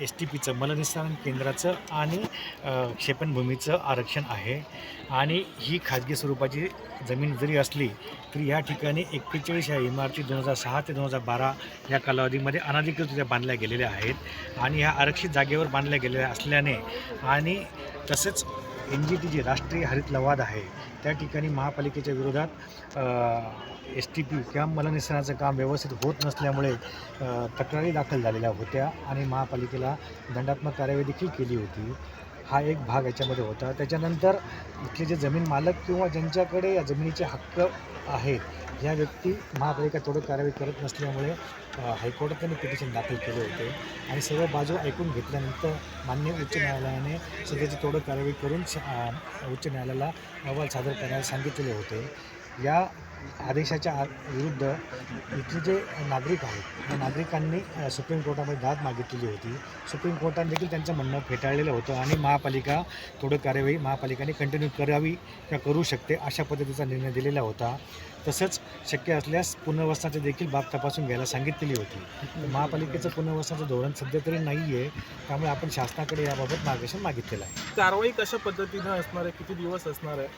S T पीचं मलनिस्सारण केंद्राचं आणि क्षेपणभूमीचं आरक्षण आहे. आणि ही खाजगी स्वरूपाची जमीन जरी असली तरी या ठिकाणी एक्केचाळीस या इमारती दोन हजार सहा ते दोन हजार बारा या कालावधीमध्ये अनधिकृतरित्या बांधल्या गेलेल्या आहेत आणि ह्या आरक्षित जागेवर बांधल्या गेलेल्या असल्याने आणि तसेच एन जी टी जी राष्ट्रीय हरित लवाद आहे त्या ठिकाणी महापालिकेच्या विरोधात एस टी पी किंवा मलनिस्सरणाचं काम व्यवस्थित होत नसल्यामुळे तक्रारी दाखल झालेल्या होत्या आणि महापालिकेला दंडात्मक कार्यवाही देखील केली होती. हा एक भाग याच्यामध्ये होता. त्याच्यानंतर इथले जे जमीन मालक किंवा ज्यांच्याकडे या जमिनीचे हक्क आहेत या व्यक्ती महापालिका थोडं कारवाई करत नसल्यामुळे हायकोर्टात त्यांनी पिटिशन दाखल केले होते. आणि सर्व बाजू ऐकून घेतल्यानंतर मान्य उच्च न्यायालयाने सध्याची थोडं कारवाई करून उच्च न्यायालयाला अहवाल सादर करण्यास सांगितलेले होते. या आदेशाच्या विरुद्ध इथले जे नागरिक आहेत त्या नागरिकांनी सुप्रीम कोर्टामध्ये दाद मागितलेली होती. सुप्रीम कोर्टाने देखील त्यांचं म्हणणं फेटाळलेलं होतं आणि महापालिका थोडं कार्यवाही महापालिकाने कंटिन्यू करावी किंवा करू शकते अशा पद्धतीचा निर्णय दिलेला होता. तसंच शक्य असल्यास पुनर्वसनाची देखील बाब तपासून घ्यायला सांगितलेली होती. महापालिकेचं पुनर्वसनाचं धोरण सध्या तरी नाही आहे त्यामुळे आपण शासनाकडे याबाबत मार्गदर्शन मागितलेलं आहे. कारवाई कशा पद्धतीनं असणार आहे? किती दिवस असणार आहे?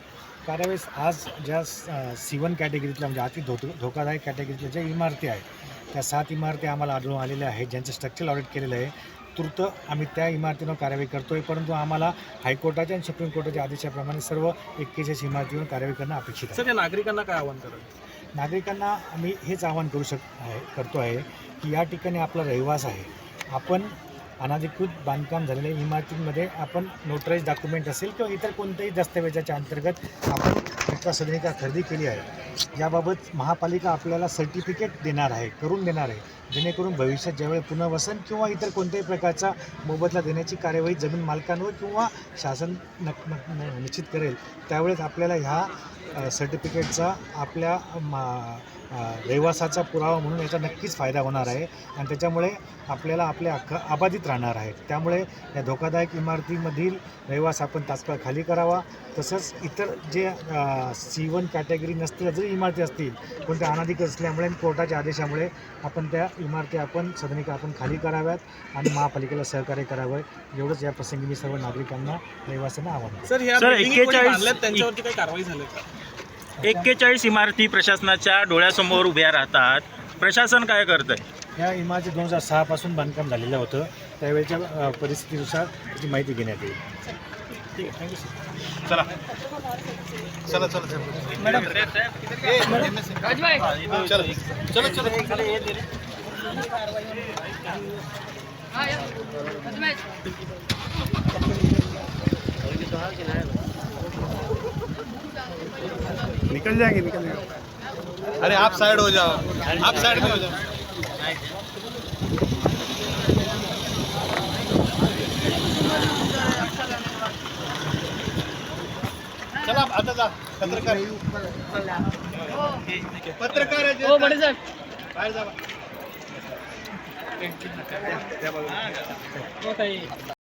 कारवाई आज ज्या सी वन कॅटेगरीतल्या म्हणजे अति धो धोकादायक कॅटेगरीतल्या ज्या इमारती आहेत त्या सात इमारती आम्हाला आढळून आलेल्या आहेत ज्यांचं स्ट्रक्चर ऑडिट केलेलं आहे. तूर्त आम्ही त्या इमारतीवर कारवाई करतोय परंतु आम्हाला हायकोर्टाच्या आणि सुप्रीम कोर्टाच्या आदेशाप्रमाणे सर्व एक्केचाळीस इमारतीवर कारवाई करणं अपेक्षित आहे. सर या नागरिकांना काय आव्हान कराल? नागरिकांना आम्ही हेच आवाहन करू शक आहे करतो आहे की या ठिकाणी आपला रहिवास आहे. आपण अनाधिकृत बांधकाम झालेल्या इमारतींमध्ये आपण नोटराईज डॉक्युमेंट असेल किंवा इतर कोणत्याही दस्तावेजाच्या अंतर्गत आपण एक्स्ट्रा सदनिका खरेदी केली आहे. याबाबत महापालिका आपल्याला सर्टिफिकेट देणार आहे करून देणार आहे. जेणेकरून भविष्यात ज्यावेळी पुनर्वसन किंवा इतर कोणत्याही प्रकारचा मोबदला देण्याची कार्यवाही जमीन मालकांवर किंवा शासन नक न- निश्चित करेल त्यावेळेस आपल्याला ह्या सर्टिफिकेटचा आपल्या मा रहिवासाचा पुरावा म्हणून याचा नक्कीच फायदा होणार आहे. आणि त्याच्यामुळे आपल्याला आपले हक्क अबाधित राहणार आहेत. त्यामुळे या धोकादायक इमारतीमधील रहिवास आपण तात्काळ खाली करावा. तसंच इतर जे सी वन कॅटेगरी नसतील जरी इमारती असतील पण त्या अनाधिकृत असल्यामुळे आणि कोर्टाच्या आदेशामुळे आपण त्या इमारती आपण सदनिका आपण खाली कराव्यात आणि महापालिकेला सहकार्य करावं. एवढंच या प्रसंगी मी सर्व नागरिकांना रहिवाशांना आवाहन. सर ह्या सर, building कोणी 41 बांधल्यात त्यांच्यावरती काही कारवाई झाली का? एक्केचाळीस इमारती प्रशासनाच्या डोळ्यासमोर उभ्या राहतात. प्रशासन काय करतंय? या इमारती दोन हजार सहापासून बांधकाम झालेलं होतं. त्यावेळेच्या अ, परिस्थितीनुसार त्याची माहिती घेण्यात येईल. ठीक आहे. Thank you sir. चला. चला चला चलो. चलो. चलो निकल जाएंगे निकल जाएंगे। अरे आप साइड हो जाओ। आप साइड में हो जाओ। चला आता जा पत्रकार। पत्रकार आहे जे- बाहेर जा।